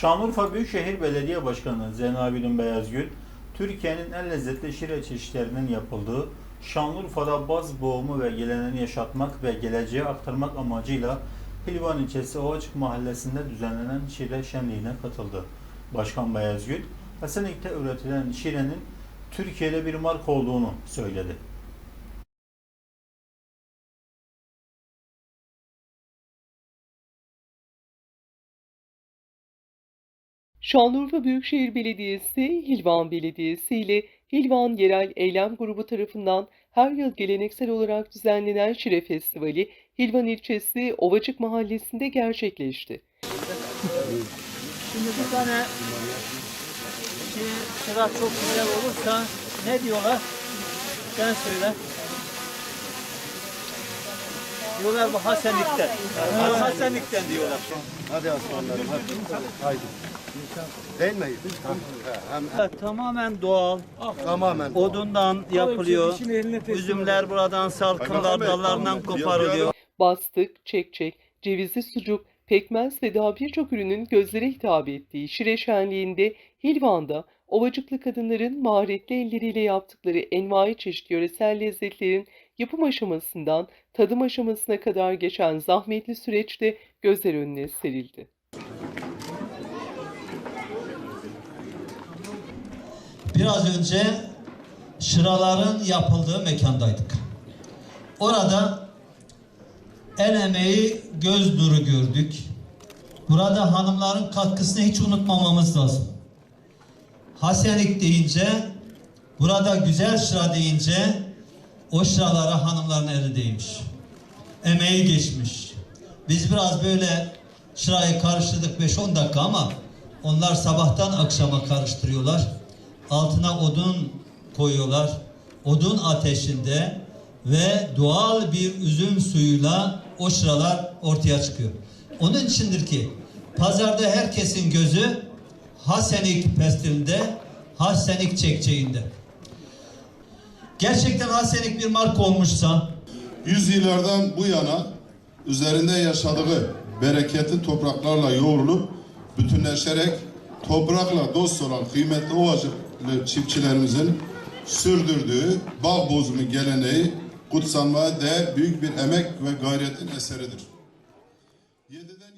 Şanlıurfa Büyükşehir Belediye Başkanı Zeynep Beyazgül, Türkiye'nin en lezzetli şire çeşitlerinin yapıldığı Şanlıurfa'da baz boğumu ve geleneğini yaşatmak ve geleceğe aktarmak amacıyla Hilvan ilçesi Ovacık mahallesinde düzenlenen şire şenliğine katıldı. Başkan Beyazgül, Hasanik'te üretilen şirenin Türkiye'de bir marka olduğunu söyledi. Şanlıurfa Büyükşehir Belediyesi, Hilvan Belediyesi ile Hilvan Yerel Eylem Grubu tarafından her yıl geleneksel olarak düzenlenen Şire Festivali, Hilvan ilçesi Ovacık Mahallesi'nde gerçekleşti. Şimdi bir tane şey, çok güzel olursa ne diyorlar? Sen söyle. Diyorlar bu Hasenlik'ten. Hasenlik'ten diyorlar. Hadi aslanlarım hadi. Haydi. Değil mi? Evet, tamamen doğal. tamamen. Odundan yapılıyor. Üzümler buradan salkımlar dallarından koparılıyor. Bastık, çekçek, cevizli sucuk, pekmez ve daha birçok ürünün gözlere hitap ettiği Şire Şenliği'nde Hilvan'da Ovacıklı kadınların maharetli elleriyle yaptıkları envai çeşit yöresel lezzetlerin yapım aşamasından tadım aşamasına kadar geçen zahmetli süreçte gözler önüne serildi. Biraz önce şıraların yapıldığı mekandaydık. Orada el emeği göz nuru gördük. Burada hanımların katkısını hiç unutmamamız lazım. Hasenik deyince, burada güzel şıra deyince o şıralara hanımların eli değmiş. Emeği geçmiş. Biz biraz böyle şırayı karıştırdık 5-10 dakika ama onlar sabahtan akşama karıştırıyorlar. Altına odun koyuyorlar. Odun ateşinde ve doğal bir üzüm suyuyla o şıralar ortaya çıkıyor. Onun içindir ki pazarda herkesin gözü Hasenik pestilinde, Hasenik çekçeğinde. Gerçekten Hasenik bir marka olmuşsa Yüzyıllardan bu yana üzerinde yaşadığı bereketli topraklarla yoğrulup bütünleşerek toprakla dost olan kıymetli ovacıklı çiftçilerimizin sürdürdüğü bağ bozumu geleneği kutsanmaya değer büyük bir emek ve gayretin eseridir. Yedi-